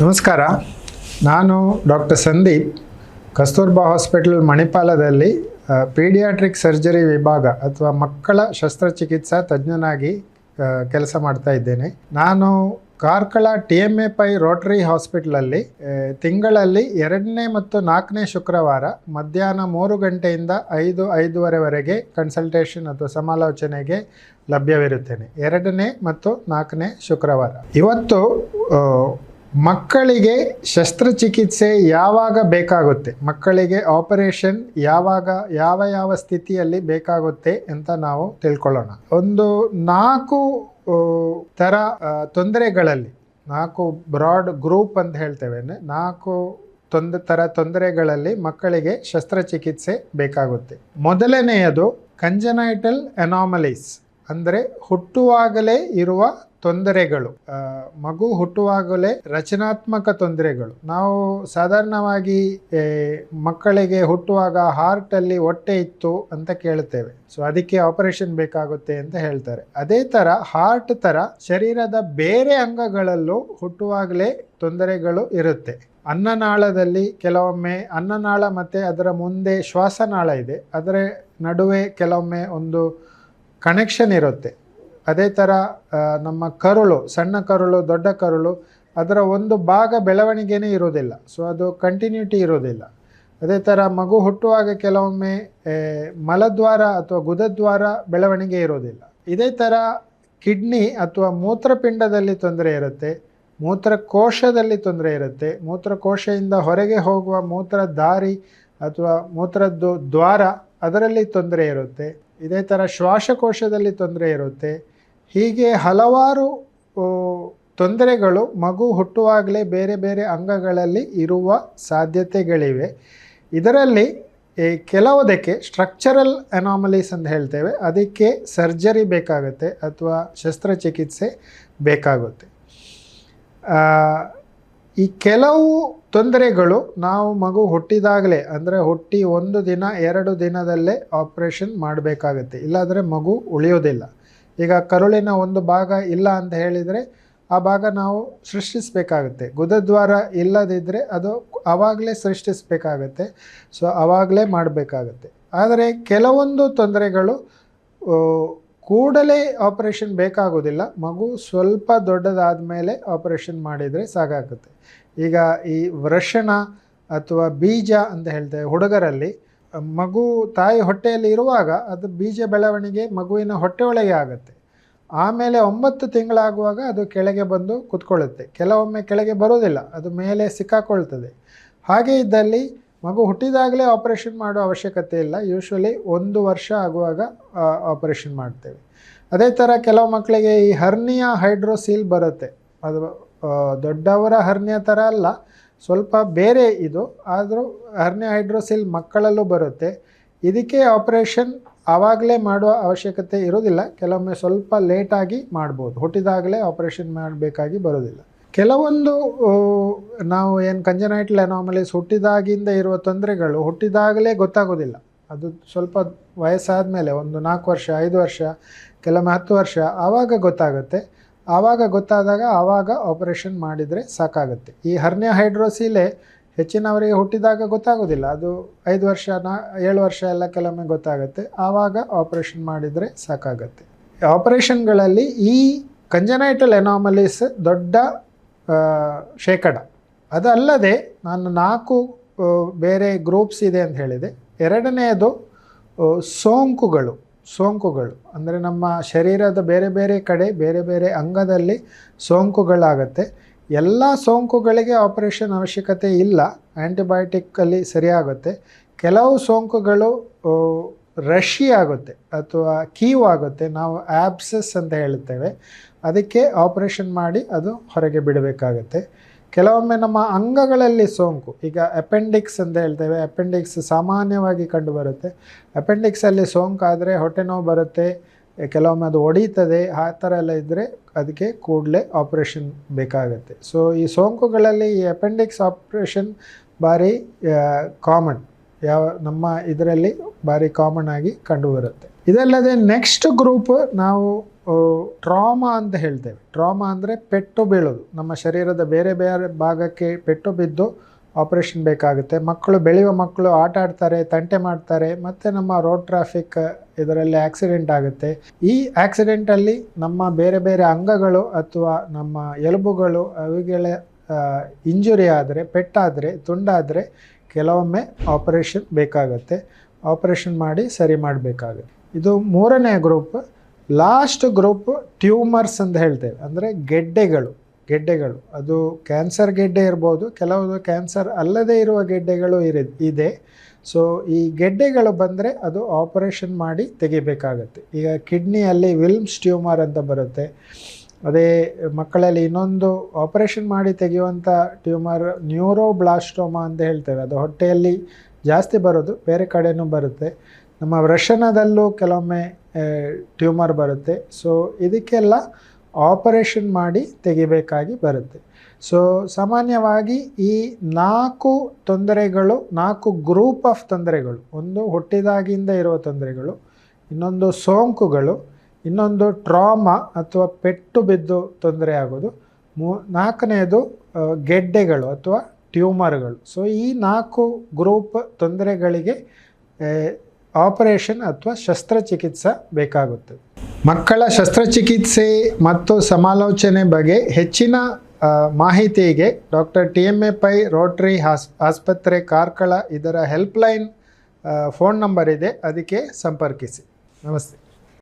ನಮಸ್ಕಾರ. ನಾನು doctor Sandeep, Kasturba hospital ಮಣಿಪಾಲದಲ್ಲಿ ಪೀಡಿಯಾಟ್ರಿಕ್ ಸರ್ಜರಿ ವಿಭಾಗ ಅಥವಾ ಮಕ್ಕಳ ಶಸ್ತ್ರಚಿಕಿತ್ಸಾ ತಜ್ಞನಾಗಿ ಕೆಲಸ ಮಾಡ್ತಾ ಇದ್ದೇನೆ. ನಾನು Karkala T M A Pai rotary ಹಾಸ್ಪಿಟ್ಲಲ್ಲಿ ತಿಂಗಳಲ್ಲಿ ಎರಡನೇ ಮತ್ತು ನಾಲ್ಕನೇ ಶುಕ್ರವಾರ ಮಧ್ಯಾಹ್ನ ಮೂರು ಗಂಟೆಯಿಂದ ಐದು, ಐದೂವರೆವರೆಗೆ ಕನ್ಸಲ್ಟೇಷನ್ ಅಥವಾ ಸಮಾಲೋಚನೆಗೆ ಲಭ್ಯವಿರುತ್ತೇನೆ. ಎರಡನೇ ಮತ್ತು ನಾಲ್ಕನೇ ಶುಕ್ರವಾರ. ಇವತ್ತು ಮಕ್ಕಳಿಗೆ ಶಸ್ತ್ರಚಿಕಿತ್ಸೆ ಯಾವಾಗ ಬೇಕಾಗುತ್ತೆ? ಮಕ್ಕಳಿಗೆ ಆಪರೇಷನ್ ಯಾವಾಗ, ಯಾವ ಯಾವ ಸ್ಥಿತಿಯಲ್ಲಿ ಬೇಕಾಗುತ್ತೆ ಅಂತ ನಾವು ತಿಳ್ಕೊಳ್ಳೋಣ. ಒಂದು ನಾಲ್ಕು ಥರ ತೊಂದರೆಗಳಲ್ಲಿ, ನಾಲ್ಕು ಬ್ರಾಡ್ ಗ್ರೂಪ್ ಅಂತ ಹೇಳ್ತೇವೆ ನಾಲ್ಕು ತೊಂದ, ಥರ ತೊಂದರೆಗಳಲ್ಲಿ ಮಕ್ಕಳಿಗೆ ಶಸ್ತ್ರಚಿಕಿತ್ಸೆ ಬೇಕಾಗುತ್ತೆ. ಮೊದಲನೆಯದು ಕಂಜನೈಟಲ್ ಅನಾಮಲೀಸ್ ಅಂದರೆ ಹುಟ್ಟುವಾಗಲೇ ಇರುವ ತೊಂದರೆಗಳು. ಮಗು ಹುಟ್ಟುವಾಗಲೇ ರಚನಾತ್ಮಕ ತೊಂದರೆಗಳು. ನಾವು ಸಾಧಾರಣವಾಗಿ ಮಕ್ಕಳಿಗೆ ಹುಟ್ಟುವಾಗ ಹಾರ್ಟಲ್ಲಿ ಹೊಟ್ಟೆ ಇತ್ತು ಅಂತ ಕೇಳ್ತೇವೆ ಸೊ ಅದಕ್ಕೆ ಆಪರೇಷನ್ ಬೇಕಾಗುತ್ತೆ ಅಂತ ಹೇಳ್ತಾರೆ. ಅದೇ ಥರ ಹಾರ್ಟ್ ಥರ ಶರೀರದ ಬೇರೆ ಅಂಗಗಳಲ್ಲೂ ಹುಟ್ಟುವಾಗಲೇ ತೊಂದರೆಗಳು ಇರುತ್ತೆ. ಅನ್ನನಾಳದಲ್ಲಿ ಕೆಲವೊಮ್ಮೆ, ಅನ್ನನಾಳ ಮತ್ತು ಅದರ ಮುಂದೆ ಶ್ವಾಸನಾಳ ಇದೆ. ಅದರ ನಡುವೆ ಕೆಲವೊಮ್ಮೆ ಒಂದು ಕನೆಕ್ಷನ್ ಇರುತ್ತೆ. ಅದೇ ಥರ ನಮ್ಮ ಕರುಳು, ಸಣ್ಣ ಕರುಳು, ದೊಡ್ಡ ಕರುಳು, ಅದರ ಒಂದು ಭಾಗ ಬೆಳವಣಿಗೆನೇ ಇರೋದಿಲ್ಲ. ಸೊ ಅದು ಕಂಟಿನ್ಯೂಟಿ ಇರೋದಿಲ್ಲ. ಅದೇ ಥರ ಮಗು ಹುಟ್ಟುವಾಗ ಕೆಲವೊಮ್ಮೆ ಮಲದ್ವಾರ ಅಥವಾ ಗುದದ್ವಾರ ಬೆಳವಣಿಗೆ ಇರೋದಿಲ್ಲ. ಇದೇ ಥರ ಕಿಡ್ನಿ ಅಥವಾ ಮೂತ್ರಪಿಂಡದಲ್ಲಿ ತೊಂದರೆ ಇರುತ್ತೆ, ಮೂತ್ರಕೋಶದಲ್ಲಿ ತೊಂದರೆ ಇರುತ್ತೆ. ಮೂತ್ರಕೋಶದಿಂದ ಹೊರಗೆ ಹೋಗುವ ಮೂತ್ರ ದಾರಿ ಅಥವಾ ಮೂತ್ರದ್ದು ದ್ವಾರ ಅದರಲ್ಲಿ ತೊಂದರೆ ಇರುತ್ತೆ. ಇದೇ ಥರ ಶ್ವಾಸಕೋಶದಲ್ಲಿ ತೊಂದರೆ ಇರುತ್ತೆ. ಹೀಗೆ ಹಲವಾರು ತೊಂದರೆಗಳು ಮಗು ಹುಟ್ಟುವಾಗಲೇ ಬೇರೆ ಬೇರೆ ಅಂಗಗಳಲ್ಲಿ ಇರುವ ಸಾಧ್ಯತೆಗಳಿವೆ. ಇದರಲ್ಲಿ ಕೆಲವುದಕ್ಕೆ ಸ್ಟ್ರಕ್ಚರಲ್ ಅನಾಮಲೀಸ್ ಅಂತ ಹೇಳ್ತೇವೆ. ಅದಕ್ಕೆ ಸರ್ಜರಿ ಬೇಕಾಗುತ್ತೆ ಅಥವಾ ಶಸ್ತ್ರಚಿಕಿತ್ಸೆ ಬೇಕಾಗುತ್ತೆ. ಈ ಕೆಲವು ತೊಂದರೆಗಳು ನಾವು ಮಗು ಹುಟ್ಟಿದಾಗಲೇ, ಅಂದರೆ ಹುಟ್ಟಿ ಒಂದು ದಿನ, ಎರಡು ದಿನದಲ್ಲೇ ಆಪ್ರೇಷನ್ ಮಾಡಬೇಕಾಗುತ್ತೆ. ಇಲ್ಲಾಂದರೆ ಮಗು ಉಳಿಯೋದಿಲ್ಲ. ಈಗ ಕರುಳಿನ ಒಂದು ಭಾಗ ಇಲ್ಲ ಅಂತ ಹೇಳಿದರೆ, ಆ ಭಾಗ ನಾವು ಸೃಷ್ಟಿಸಬೇಕಾಗುತ್ತೆ. ಗುದದ್ವಾರ ಇಲ್ಲದಿದ್ದರೆ ಅದು ಆವಾಗಲೇ ಸೃಷ್ಟಿಸಬೇಕಾಗತ್ತೆ. ಸೊ ಆವಾಗಲೇ ಮಾಡಬೇಕಾಗತ್ತೆ. ಆದರೆ ಕೆಲವೊಂದು ತೊಂದರೆಗಳು ಕೂಡಲೇ ಆಪರೇಷನ್ ಬೇಕಾಗೋದಿಲ್ಲ ಮಗು ಸ್ವಲ್ಪ ದೊಡ್ಡದಾದ ಮೇಲೆ ಆಪರೇಷನ್ ಮಾಡಿದರೆ ಸಾಕಾಗುತ್ತೆ ಈಗ ಈ ವೃಷಣ ಅಥವಾ ಬೀಜ ಅಂತ ಹೇಳ್ತೇವೆ ಹುಡುಗರಲ್ಲಿ, ಮಗು ತಾಯಿ ಹೊಟ್ಟೆಯಲ್ಲಿ ಇರುವಾಗ ಅದು ಬೀಜ ಬೆಳವಣಿಗೆ ಮಗುವಿನ ಹೊಟ್ಟೆ ಒಳಗೆ ಆಗುತ್ತೆ. ಆಮೇಲೆ ಒಂಬತ್ತು ತಿಂಗಳಾಗುವಾಗ ಅದು ಕೆಳಗೆ ಬಂದು ಕುತ್ಕೊಳ್ಳುತ್ತೆ. ಕೆಲವೊಮ್ಮೆ ಕೆಳಗೆ ಬರೋದಿಲ್ಲ ಅದು ಮೇಲೆ ಸಿಕ್ಕಾಕೊಳ್ತದೆ. ಹಾಗೆ ಇದ್ದಲ್ಲಿ ಮಗು ಹುಟ್ಟಿದಾಗಲೇ ಆಪರೇಷನ್ ಮಾಡೋ ಅವಶ್ಯಕತೆ ಇಲ್ಲ. ಯೂಶ್ವಲಿ ಒಂದು ವರ್ಷ ಆಗುವಾಗ ಆಪರೇಷನ್ ಮಾಡ್ತೇವೆ. ಅದೇ ಥರ ಕೆಲವು ಮಕ್ಕಳಿಗೆ ಈ ಹರ್ನಿಯ ಹೈಡ್ರೋಸೀಲ್ ಬರುತ್ತೆ. ಅದು ದೊಡ್ಡವರ ಹರ್ನಿಯ ಥರ ಅಲ್ಲ, ಸ್ವಲ್ಪ ಬೇರೆ ಇದು. ಆದರೂ ಹರ್ನಿಯ ಹೈಡ್ರೋಸೀಲ್ ಮಕ್ಕಳಲ್ಲೂ ಬರುತ್ತೆ. ಇದಕ್ಕೆ ಆಪರೇಷನ್ ಆವಾಗಲೇ ಮಾಡುವ ಅವಶ್ಯಕತೆ ಇರೋದಿಲ್ಲ ಕೆಲವೊಮ್ಮೆ ಸ್ವಲ್ಪ ಲೇಟಾಗಿ ಮಾಡ್ಬೋದು. ಹುಟ್ಟಿದಾಗಲೇ ಆಪರೇಷನ್ ಮಾಡಬೇಕಾಗಿ ಬರೋದಿಲ್ಲ ಕೆಲವೊಂದು ನಾವು ಏನು ಕಂಜನೈಟಲ್ ಅನಾಮಲೀಸ್ ಹುಟ್ಟಿದಾಗಿಂದ ಇರುವ ತೊಂದರೆಗಳು ಹುಟ್ಟಿದಾಗಲೇ ಗೊತ್ತಾಗೋದಿಲ್ಲ. ಅದು ಸ್ವಲ್ಪ ವಯಸ್ಸಾದ ಮೇಲೆ ಒಂದು ನಾಲ್ಕು ವರ್ಷ, ಐದು ವರ್ಷ, ಕೆಲವೊಮ್ಮೆ ಹತ್ತು ವರ್ಷ ಆವಾಗ ಗೊತ್ತಾಗುತ್ತೆ. ಆವಾಗ ಗೊತ್ತಾದಾಗ ಆವಾಗ ಆಪರೇಷನ್ ಮಾಡಿದರೆ ಸಾಕಾಗುತ್ತೆ. ಈ ಹರ್ನ್ಯ ಹೈಡ್ರೋಸಿಲೆ ಹೆಚ್ಚಿನವರಿಗೆ ಹುಟ್ಟಿದಾಗ ಗೊತ್ತಾಗೋದಿಲ್ಲ. ಅದು ಐದು ವರ್ಷ, ನಾ, ಏಳು ವರ್ಷ ಎಲ್ಲ ಕೆಲವೊಮ್ಮೆ ಗೊತ್ತಾಗುತ್ತೆ. ಆವಾಗ ಆಪರೇಷನ್ ಮಾಡಿದರೆ ಸಾಕಾಗುತ್ತೆ. ಆಪರೇಷನ್ಗಳಲ್ಲಿ ಈ ಕಂಜನೈಟಲ್ ಎನಾಮಲೀಸ್ ದೊಡ್ಡ ಶೇಕಡ. ಅದಲ್ಲದೆ ನಾನು ನಾಲ್ಕು ಬೇರೆ ಗ್ರೂಪ್ಸ್ ಇದೆ ಅಂತ ಹೇಳಿದೆ. ಎರಡನೆಯದು ಸೋಂಕುಗಳು. ಸೋಂಕುಗಳು. ಅಂದರೆ ನಮ್ಮ ಶರೀರದ ಬೇರೆ ಬೇರೆ ಕಡೆ, ಬೇರೆ ಬೇರೆ ಅಂಗದಲ್ಲಿ ಸೋಂಕುಗಳಾಗತ್ತೆ. ಎಲ್ಲ ಸೋಂಕುಗಳಿಗೆ ಆಪರೇಷನ್ ಅವಶ್ಯಕತೆ ಇಲ್ಲ. ಆ್ಯಂಟಿಬಯೋಟಿಕ್ಕಲ್ಲಿ ಸರಿಯಾಗುತ್ತೆ. ಕೆಲವು ಸೋಂಕುಗಳು ರಶಿ ಆಗುತ್ತೆ ಅಥವಾ ಕೀವ್ ಆಗುತ್ತೆ, ನಾವು ಆಬ್ಸಸ್ ಅಂತ ಹೇಳ್ತೇವೆ ಅದಕ್ಕೆ ಆಪರೇಷನ್ ಮಾಡಿ ಅದು ಹೊರಗೆ ಬಿಡಬೇಕಾಗುತ್ತೆ. ಕೆಲವೊಮ್ಮೆ ನಮ್ಮ ಅಂಗಗಳಲ್ಲಿ ಸೋಂಕು, ಈಗ ಅಪೆಂಡಿಕ್ಸ್ ಅಂತ ಹೇಳ್ತೇವೆ. ಅಪೆಂಡಿಕ್ಸ್ ಸಾಮಾನ್ಯವಾಗಿ ಕಂಡುಬರುತ್ತೆ. ಅಪೆಂಡಿಕ್ಸಲ್ಲಿ ಸೋಂಕಾದರೆ ಹೊಟ್ಟೆ ನೋವು ಬರುತ್ತೆ, ಕೆಲವೊಮ್ಮೆ ಅದು ಒಡೀತದೆ, ಆ ಥರ ಎಲ್ಲ ಇದ್ದರೆ ಅದಕ್ಕೆ ಕೂಡಲೇ ಆಪ್ರೇಷನ್ ಬೇಕಾಗುತ್ತೆ. ಸೊ ಈ ಸೋಂಕುಗಳಲ್ಲಿ ಈ ಅಪೆಂಡಿಕ್ಸ್ ಆಪ್ರೇಷನ್ ಭಾರಿ ಕಾಮನ್ ಯಾವ ನಮ್ಮ ಇದರಲ್ಲಿ ಭಾರಿ ಕಾಮನ್ ಆಗಿ ಕಂಡುಬರುತ್ತೆ ಇದಲ್ಲದೆ ನೆಕ್ಸ್ಟ್ ಗ್ರೂಪ್ ನಾವು ಟ್ರಾಮಾ ಅಂತ ಹೇಳ್ತೇವೆ. ಟ್ರಾಮಾ ಅಂದರೆ ಪೆಟ್ಟು ಬೀಳೋದು. ನಮ್ಮ ಶರೀರದ ಬೇರೆ ಬೇರೆ ಭಾಗಕ್ಕೆ ಪೆಟ್ಟು ಬಿದ್ದು ಆಪರೇಷನ್ ಬೇಕಾಗುತ್ತೆ. ಮಕ್ಕಳು ಬೆಳೆಯುವ ಮಕ್ಕಳು ಆಟ ಆಡ್ತಾರೆ, ತಂಟೆ ಮಾಡ್ತಾರೆ, ಮತ್ತು ನಮ್ಮ ರೋಡ್ ಟ್ರಾಫಿಕ್ ಇದರಲ್ಲಿ ಆಕ್ಸಿಡೆಂಟ್ ಆಗುತ್ತೆ. ಈ ಆಕ್ಸಿಡೆಂಟಲ್ಲಿ ನಮ್ಮ ಬೇರೆ ಬೇರೆ ಅಂಗಗಳು ಅಥವಾ ನಮ್ಮ ಎಲುಬುಗಳು ಅವುಗಳ ಇಂಜುರಿ ಆದರೆ, ಪೆಟ್ಟಾದರೆ, ತುಂಡಾದರೆ ಕೆಲವೊಮ್ಮೆ ಆಪರೇಷನ್ ಬೇಕಾಗುತ್ತೆ. ಆಪರೇಷನ್ ಮಾಡಿ ಸರಿ ಮಾಡಬೇಕಾಗುತ್ತೆ. ಇದು ಮೂರನೇ ಗ್ರೂಪ್ ಲಾಸ್ಟ್ ಗ್ರೂಪ್ ಟ್ಯೂಮರ್ಸ್ ಅಂತ ಹೇಳ್ತೇವೆ. ಅಂದರೆ ಗೆಡ್ಡೆಗಳು ಗೆಡ್ಡೆಗಳು. ಅದು ಕ್ಯಾನ್ಸರ್ ಗೆಡ್ಡೆ ಇರ್ಬೋದು, ಕೆಲವೊಂದು ಕ್ಯಾನ್ಸರ್ ಅಲ್ಲದೇ ಇರುವ ಗೆಡ್ಡೆಗಳು ಇರ, ಇದೆ. ಸೊ ಈ ಗೆಡ್ಡೆಗಳು ಬಂದರೆ ಅದು ಆಪರೇಷನ್ ಮಾಡಿ ತೆಗಿಬೇಕಾಗತ್ತೆ. ಈಗ ಕಿಡ್ನಿಯಲ್ಲಿ ವಿಲ್ಮ್ಸ್ ಟ್ಯೂಮರ್ ಅಂತ ಬರುತ್ತೆ. ಅದೇ ಮಕ್ಕಳಲ್ಲಿ ಇನ್ನೊಂದು ಆಪರೇಷನ್ ಮಾಡಿ ತೆಗೆಯುವಂಥ ಟ್ಯೂಮರ್ ನ್ಯೂರೋಬ್ಲಾಸ್ಟೋಮಾ ಅಂತ ಹೇಳ್ತೇವೆ. ಅದು ಹೊಟ್ಟೆಯಲ್ಲಿ ಜಾಸ್ತಿ ಬರೋದು, ಬೇರೆ ಕಡೆಯೂ ಬರುತ್ತೆ. ನಮ್ಮ ವೃಷಣದಲ್ಲೂ ಕೆಲವೊಮ್ಮೆ ಟ್ಯೂಮರ್ ಬರುತ್ತೆ. ಸೊ ಇದಕ್ಕೆಲ್ಲ ಆಪರೇಷನ್ ಮಾಡಿ ತೆಗಿಬೇಕಾಗಿ ಬರುತ್ತೆ. ಸೊ ಸಾಮಾನ್ಯವಾಗಿ ಈ ನಾಲ್ಕು ತೊಂದರೆಗಳು, ನಾಲ್ಕು ಗ್ರೂಪ್ ಆಫ್ ತೊಂದರೆಗಳು, ಒಂದು ಹುಟ್ಟಿದಾಗಿಂದ ಇರುವ ತೊಂದರೆಗಳು, ಇನ್ನೊಂದು ಸೋಂಕುಗಳು ಇನ್ನೊಂದು ಟ್ರಾಮಾ ಅಥವಾ ಪೆಟ್ಟು ಬಿದ್ದು ತೊಂದರೆ ಆಗೋದು. ಮೂ ನಾಲ್ಕನೆಯದು ಗೆಡ್ಡೆಗಳು ಅಥವಾ ಟ್ಯೂಮರ್ಗಳು ಸೊ ಈ ನಾಲ್ಕು ಗ್ರೂಪ್ ತೊಂದರೆಗಳಿಗೆ ಆಪರೇಷನ್ ಅಥವಾ ಶಸ್ತ್ರಚಿಕಿತ್ಸೆ ಬೇಕಾಗುತ್ತದೆ ಮಕ್ಕಳ ಶಸ್ತ್ರಚಿಕಿತ್ಸೆ ಮತ್ತು ಸಮಾಲೋಚನೆ ಬಗ್ಗೆ ಹೆಚ್ಚಿನ ಮಾಹಿತಿಗೆ doctor T M A Pai rotary ಹಾಸ್, ಆಸ್ಪತ್ರೆ ಕಾರ್ಕಳ ಇದರ ಹೆಲ್ಪ್ಲೈನ್ ಫೋನ್ ನಂಬರ್ ಇದೆ. ಅದಕ್ಕೆ ಸಂಪರ್ಕಿಸಿ. ನಮಸ್ತೆ.